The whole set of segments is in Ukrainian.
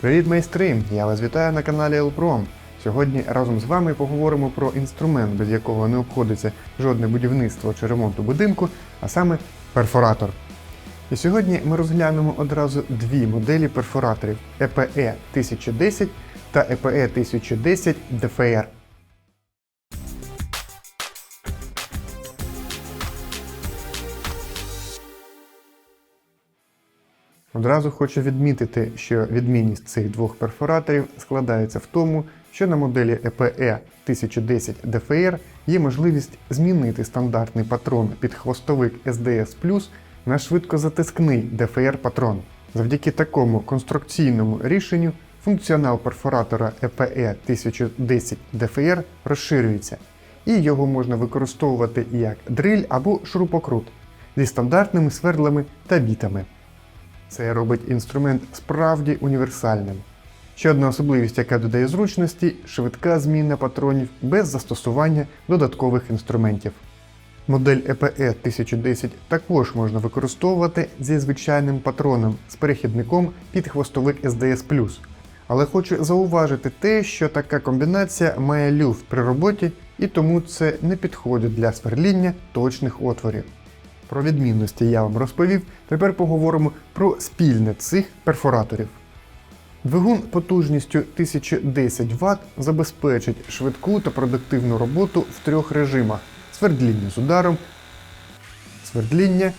Привіт, майстри! Я вас вітаю на каналі Елпром. Сьогодні разом з вами поговоримо про інструмент, без якого не обходиться жодне будівництво чи ремонту будинку, а саме перфоратор. І сьогодні ми розглянемо одразу дві моделі перфораторів EPE 1010 та E EPE 1010 DFR. Одразу хочу відмітити, що відмінність цих двох перфораторів складається в тому, що на моделі EPE 1010 DFR є можливість змінити стандартний патрон під хвостовик SDS Plus на швидкозатискний DFR патрон. Завдяки такому конструкційному рішенню функціонал перфоратора EPE 1010 DFR розширюється, і його можна використовувати як дриль або шурупокрут зі стандартними свердлами та бітами. Це робить інструмент справді універсальним. Ще одна особливість, яка додає зручності швидка зміна патронів без застосування додаткових інструментів. Модель EPE 1010 також можна використовувати зі звичайним патроном з перехідником під хвостовик SDS. Але хочу зауважити те, що така комбінація має люфт при роботі і тому це не підходить для сверління точних отворів. Про відмінності я вам розповів. Тепер поговоримо про спільне цих перфораторів. Двигун потужністю 1010 Вт забезпечить швидку та продуктивну роботу в трьох режимах: свердління з ударом, свердління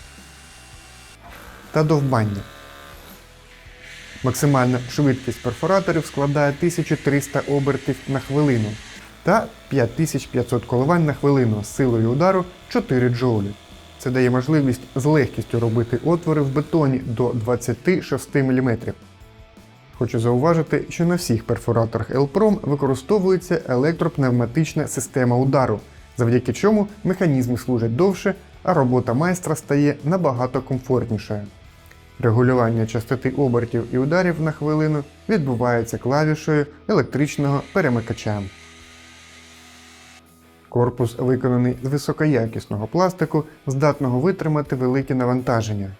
та довбання. Максимальна швидкість перфораторів складає 1300 обертів на хвилину та 5500 коливань на хвилину з силою удару 4 джоулі. Це дає можливість з легкістю робити отвори в бетоні до 26 мм. Хочу зауважити, що на всіх перфораторах Elprom використовується електропневматична система удару, завдяки чому механізми служать довше, а робота майстра стає набагато комфортнішою. Регулювання частоти обертів і ударів на хвилину відбувається клавішою електричного перемикача. Корпус виконаний з високоякісного пластику, здатного витримати великі навантаження.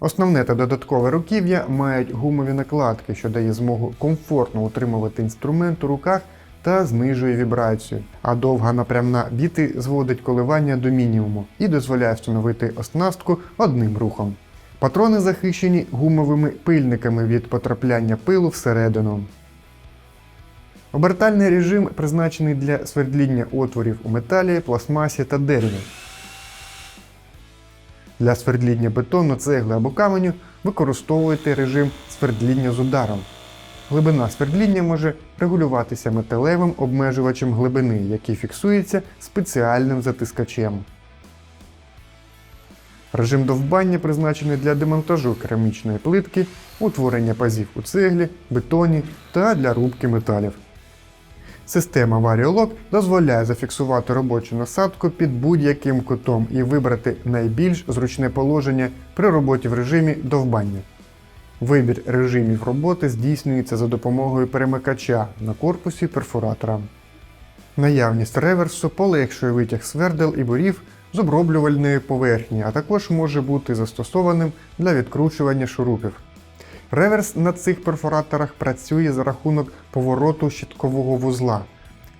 Основне та додаткове руків'я мають гумові накладки, що дає змогу комфортно утримувати інструмент у руках та знижує вібрацію, а довга напрямна біти зводить коливання до мінімуму і дозволяє встановити оснастку одним рухом. Патрони захищені гумовими пильниками від потрапляння пилу всередину. Обертальний режим призначений для свердління отворів у металі, пластмасі та дереві. Для свердління бетону, цегли або каменю використовуйте режим свердління з ударом. Глибина свердління може регулюватися металевим обмежувачем глибини, який фіксується спеціальним затискачем. Режим довбання призначений для демонтажу керамічної плитки, утворення пазів у цеглі, бетоні та для рубки металів. Система VarioLock дозволяє зафіксувати робочу насадку під будь-яким кутом і вибрати найбільш зручне положення при роботі в режимі довбання. Вибір режимів роботи здійснюється за допомогою перемикача на корпусі перфоратора. Наявність реверсу полегшує витяг свердел і бурів з оброблювальної поверхні, а також може бути застосованим для відкручування шурупів. Реверс на цих перфораторах працює за рахунок повороту щиткового вузла.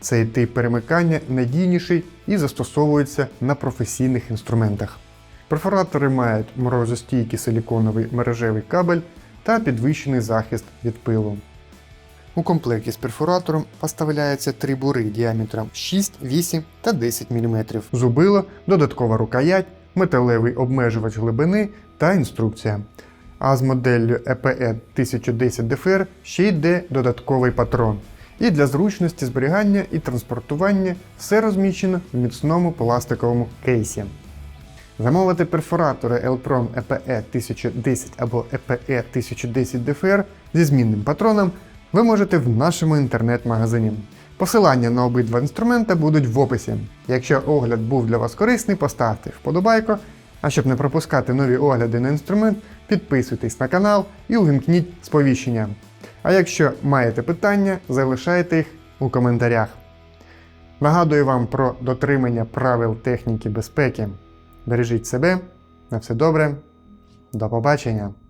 Цей тип перемикання надійніший і застосовується на професійних інструментах. Перфоратори мають морозостійкий силіконовий мережевий кабель та підвищений захист від пилу. У комплекті з перфоратором поставляється три бури діаметром 6, 8 та 10 мм, зубило, додаткова рукоять, металевий обмежувач глибини та інструкція. А з моделлю EPE 1010 DFR ще йде додатковий патрон. І для зручності зберігання і транспортування все розміщено в міцному пластиковому кейсі. Замовити перфоратори Elprom EPE 1010 або EPE 1010 DFR зі змінним патроном ви можете в нашому інтернет-магазині. Посилання на обидва інструмента будуть в описі. Якщо огляд був для вас корисний, поставте вподобайку. А щоб не пропускати нові огляди на інструмент, підписуйтесь на канал і увімкніть сповіщення. А якщо маєте питання, залишайте їх у коментарях. Нагадую вам про дотримання правил техніки безпеки. Бережіть себе, на все добре, до побачення!